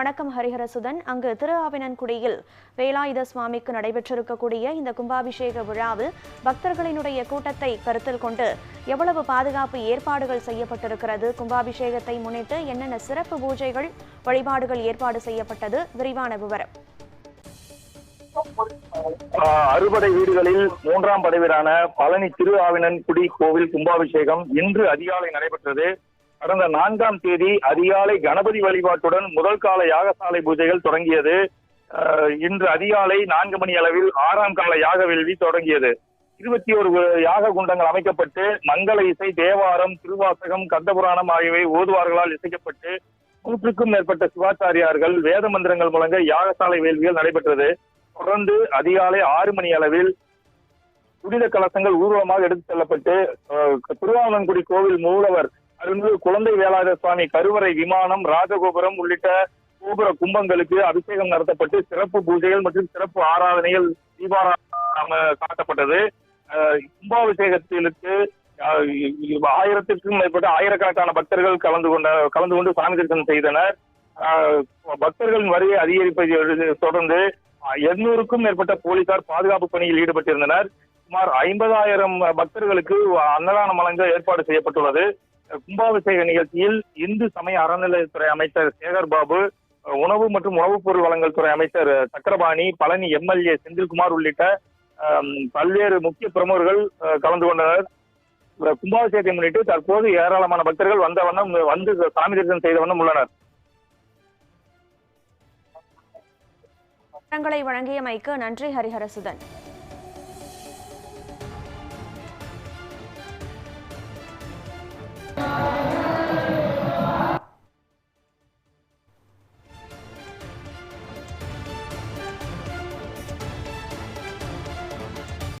வணக்கம் ஹரிஹரசுதன். அங்கு திருஆவினன்குடியில் வேலாயுத சுவாமிக்கு நடைபெற்றிருக்கக்கூடிய இந்த கும்பாபிஷேக விழாவில் பக்தர்களினுடைய கூட்டத்தை கருத்தில் கொண்டு எவ்வளவு பாதுகாப்பு ஏற்பாடுகள் செய்யப்பட்டிருக்கிறது கும்பாபிஷேகத்தை முன்னிட்டு என்னென்ன சிறப்பு பூஜைகள் வழிபாடுகள் ஏற்பாடு செய்யப்பட்டது விரிவான விவரம். அறுபடை வீடுகளில் மூன்றாம் படைவீரான பழனி திரு ஆவினன்குடி கோவில் கும்பாபிஷேகம் இன்று அதிகாலை நடைபெற்றது. கடந்த நான்காம் தேதி அதிகாலை கணபதி வழிபாட்டுடன் முதல் கால யாகசாலை பூஜைகள் தொடங்கியது. ஆஹ் இன்று அதிகாலை நான்கு மணி அளவில் ஆறாம் கால யாக வேள்வி தொடங்கியது. இருபத்தி ஒரு யாக குண்டங்கள் அமைக்கப்பட்டு மங்கள இசை தேவாரம் திருவாசகம் கந்தபுராணம் ஆகியவை ஓதுவார்களால் இசைக்கப்பட்டு நூற்றுக்கும் மேற்பட்ட சிவாச்சாரியார்கள் வேத மந்திரங்கள் முழங்க யாகசாலை வேள்விகள் நடைபெற்றது. தொடர்ந்து அதிகாலை ஆறு மணி அளவில் புனித கலசங்கள் ஊர்வலமாக எடுத்துச் செல்லப்பட்டு அஹ், கோவில் மூலவர் அருள்மிகு குழந்தை வேளாத சுவாமி கருவறை விமானம் ராஜகோபுரம் உள்ளிட்ட கோபுர கும்பங்களுக்கு அபிஷேகம் நடத்தப்பட்டு சிறப்பு பூஜைகள் மற்றும் சிறப்பு ஆராதனைகள் தீபாராதனை காட்டப்பட்டது. கும்பாபிஷேகத்திலுக்கு கும்பாபிஷேகத்திற்கு ஆயிரத்திற்கும் மேற்பட்ட ஆயிரக்கணக்கான பக்தர்கள் கலந்து கொண்ட கலந்து கொண்டு சாமி தரிசனம் செய்தனர். பக்தர்களின் வருகை அதிகரிப்பதை தொடர்ந்து எண்ணூறுக்கும் மேற்பட்ட போலீசார் பாதுகாப்பு பணியில் ஈடுபட்டிருந்தனர். சுமார் ஐம்பதாயிரம் பக்தர்களுக்கு அன்னதானம் வழங்க ஏற்பாடு செய்யப்பட்டுள்ளது. கும்பாபிஷேக நிகழ்ச்சியில் இந்து சமய அறநிலையத்துறை அமைச்சர் சேகர் பாபு உணவு மற்றும் உணவுப் பொருள் வழங்கல் துறை அமைச்சர் சக்கரபாணி பழனி எம்எல்ஏ செந்தில்குமார் உள்ளிட்ட பல்வேறு முக்கிய பிரமுகர்கள் கலந்து கொண்டனர். கும்பாபிஷேகத்தை முன்னிட்டு தற்போது ஏராளமான பக்தர்கள் வந்த வண்ணம் வந்து சாமி தரிசனம் செய்த வண்ணம் உள்ளனர். வழங்கியமைக்கு நன்றி ஹரிஹரசுதன்.